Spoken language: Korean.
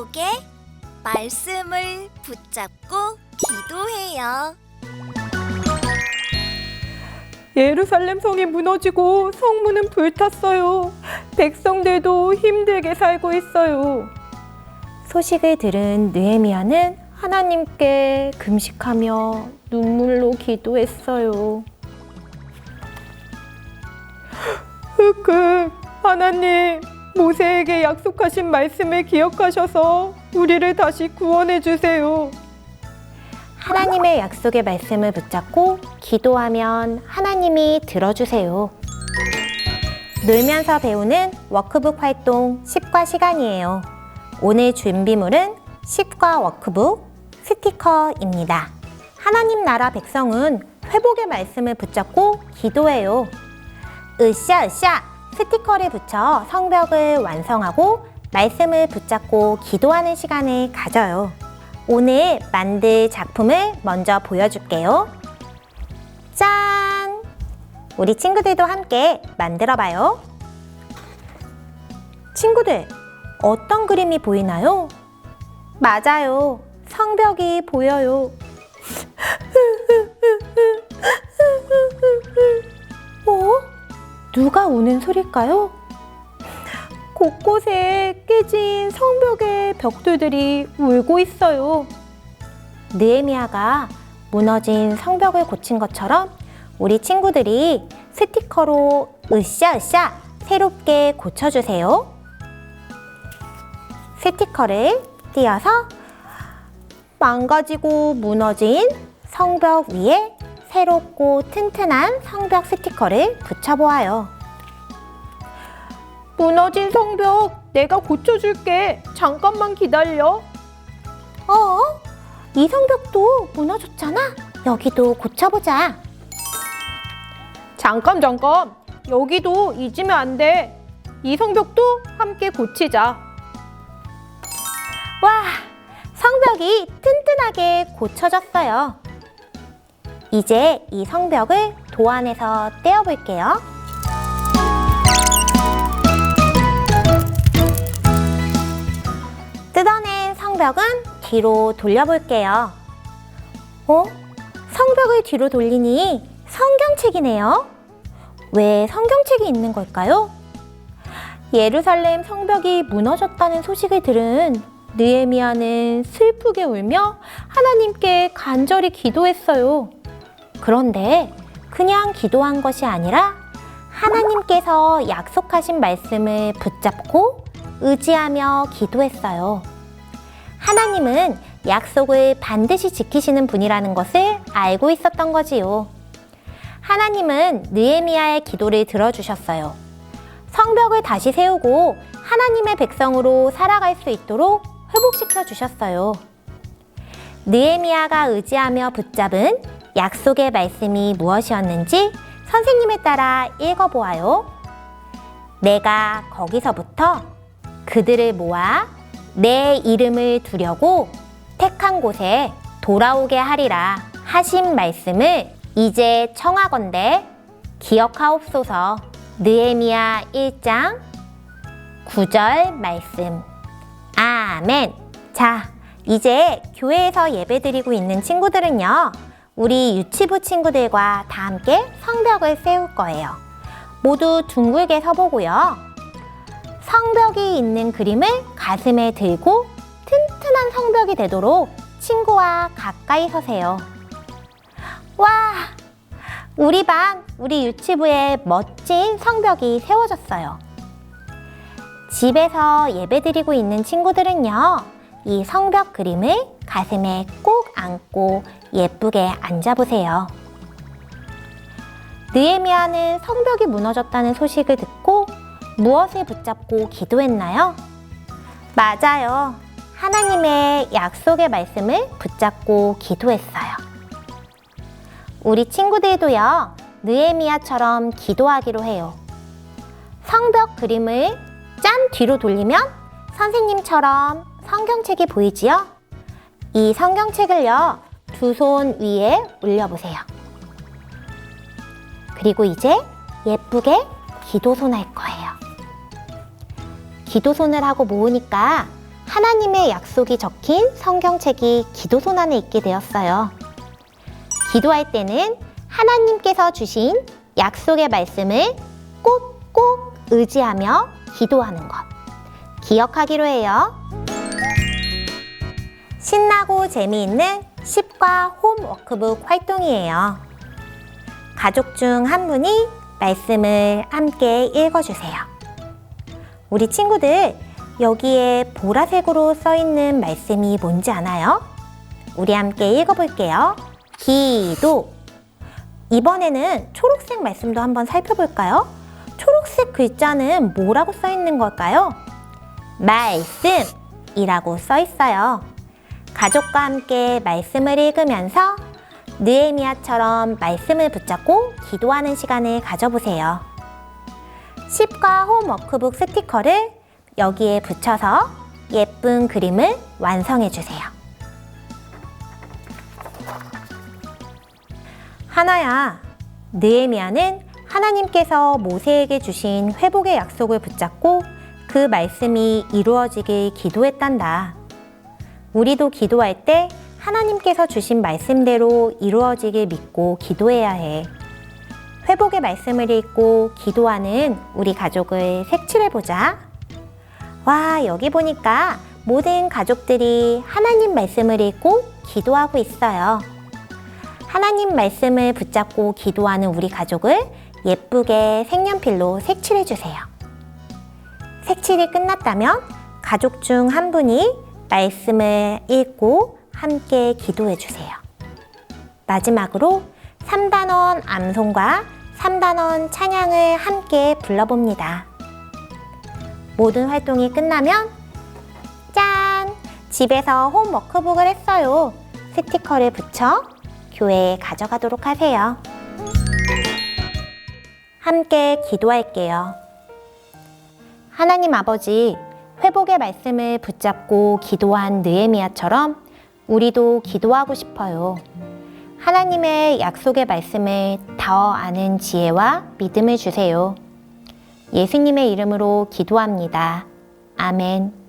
약속에 말씀을 붙잡고 기도해요. 예루살렘 성이 무너지고 성문은 불탔어요. 백성들도 힘들게 살고 있어요. 소식을 들은 느헤미야는 하나님께 금식하며 눈물로 기도했어요. 흑흑 하나님 모세에게 약속하신 말씀을 기억하셔서 우리를 다시 구원해 주세요. 하나님의 약속의 말씀을 붙잡고 기도하면 하나님이 들어주세요. 놀면서 배우는 워크북 활동 10과 시간이에요. 오늘 준비물은 10과 워크북 스티커입니다. 하나님 나라 백성은 회복의 말씀을 붙잡고 기도해요. 으쌰으쌰 스티커를 붙여 성벽을 완성하고 말씀을 붙잡고 기도하는 시간을 가져요. 오늘 만들 작품을 먼저 보여줄게요. 짠! 우리 친구들도 함께 만들어 봐요. 친구들, 어떤 그림이 보이나요? 맞아요. 성벽이 보여요. 누가 우는 소릴까요? 곳곳에 깨진 성벽의 벽돌들이 울고 있어요. 느에미아가 무너진 성벽을 고친 것처럼 우리 친구들이 스티커로 으쌰으쌰 새롭게 고쳐주세요. 스티커를 띄어서 망가지고 무너진 성벽 위에 새롭고 튼튼한 성벽 스티커를 붙여보아요. 무너진 성벽 내가 고쳐줄게. 잠깐만 기다려. 어? 이 성벽도 무너졌잖아. 여기도 고쳐보자. 잠깐 잠깐. 여기도 잊으면 안 돼. 이 성벽도 함께 고치자. 와, 성벽이 튼튼하게 고쳐졌어요. 이제 이 성벽을 도안에서 떼어볼게요. 뜯어낸 성벽은 뒤로 돌려볼게요. 어? 성벽을 뒤로 돌리니 성경책이네요. 왜 성경책이 있는 걸까요? 예루살렘 성벽이 무너졌다는 소식을 들은 느에미아는 슬프게 울며 하나님께 간절히 기도했어요. 그런데 그냥 기도한 것이 아니라 하나님께서 약속하신 말씀을 붙잡고 의지하며 기도했어요. 하나님은 약속을 반드시 지키시는 분이라는 것을 알고 있었던 거지요. 하나님은 느에미아의 기도를 들어주셨어요. 성벽을 다시 세우고 하나님의 백성으로 살아갈 수 있도록 회복시켜 주셨어요. 느에미아가 의지하며 붙잡은 약속의 말씀이 무엇이었는지 선생님에 따라 읽어보아요. 내가 거기서부터 그들을 모아 내 이름을 두려고 택한 곳에 돌아오게 하리라 하신 말씀을 이제 청하건대 기억하옵소서. 느에미야 1장 9절 말씀. 아멘. 자 이제 교회에서 예배드리고 있는 친구들은요 우리 유치부 친구들과 다 함께 성벽을 세울 거예요 모두 둥글게 서보고요 성벽이 있는 그림을 가슴에 들고 튼튼한 성벽이 되도록 친구와 가까이 서세요. 와! 우리 반, 우리 유치부에 멋진 성벽이 세워졌어요. 집에서 예배 드리고 있는 친구들은요, 이 성벽 그림을 가슴에 꼭 안고 예쁘게 앉아보세요. 느에미아는 성벽이 무너졌다는 소식을 듣고 무엇을 붙잡고 기도했나요? 맞아요. 하나님의 약속의 말씀을 붙잡고 기도했어요. 우리 친구들도요, 느에미아처럼 기도하기로 해요. 성벽 그림을 짠 뒤로 돌리면 선생님처럼 성경책이 보이지요? 이 성경책을요, 두 손 위에 올려보세요. 그리고 이제 예쁘게 기도손 할 거예요. 기도손을 하고 모으니까 하나님의 약속이 적힌 성경책이 기도손 안에 있게 되었어요. 기도할 때는 하나님께서 주신 약속의 말씀을 꼭꼭 의지하며 기도하는 것. 기억하기로 해요. 신나고 재미있는 10과 홈 워크북 활동이에요. 가족 중 한 분이 말씀을 함께 읽어주세요. 우리 친구들, 여기에 보라색으로 써 있는 말씀이 뭔지 아나요? 우리 함께 읽어볼게요. 기도. 이번에는 초록색 말씀도 한번 살펴볼까요? 초록색 글자는 뭐라고 써 있는 걸까요? 말씀이라고 써 있어요. 가족과 함께 말씀을 읽으면서 느에미아처럼 말씀을 붙잡고 기도하는 시간을 가져보세요. 10과 홈 워크북 스티커를 여기에 붙여서 예쁜 그림을 완성해 주세요. 하나야, 느에미아는 하나님께서 모세에게 주신 회복의 약속을 붙잡고 그 말씀이 이루어지길 기도했단다. 우리도 기도할 때 하나님께서 주신 말씀대로 이루어지길 믿고 기도해야 해. 회복의 말씀을 읽고 기도하는 우리 가족을 색칠해보자. 와, 여기 보니까 모든 가족들이 하나님 말씀을 읽고 기도하고 있어요. 하나님 말씀을 붙잡고 기도하는 우리 가족을 예쁘게 색연필로 색칠해주세요. 색칠이 끝났다면 가족 중 한 분이 말씀을 읽고 함께 기도해 주세요. 마지막으로 3단원 암송과 3단원 찬양을 함께 불러봅니다. 모든 활동이 끝나면 짠! 집에서 홈 워크북을 했어요. 스티커를 붙여 교회에 가져가도록 하세요. 함께 기도할게요. 하나님 아버지, 회복의 말씀을 붙잡고 기도한 느에미아처럼 우리도 기도하고 싶어요. 하나님의 약속의 말씀을 더 아는 지혜와 믿음을 주세요. 예수님의 이름으로 기도합니다. 아멘.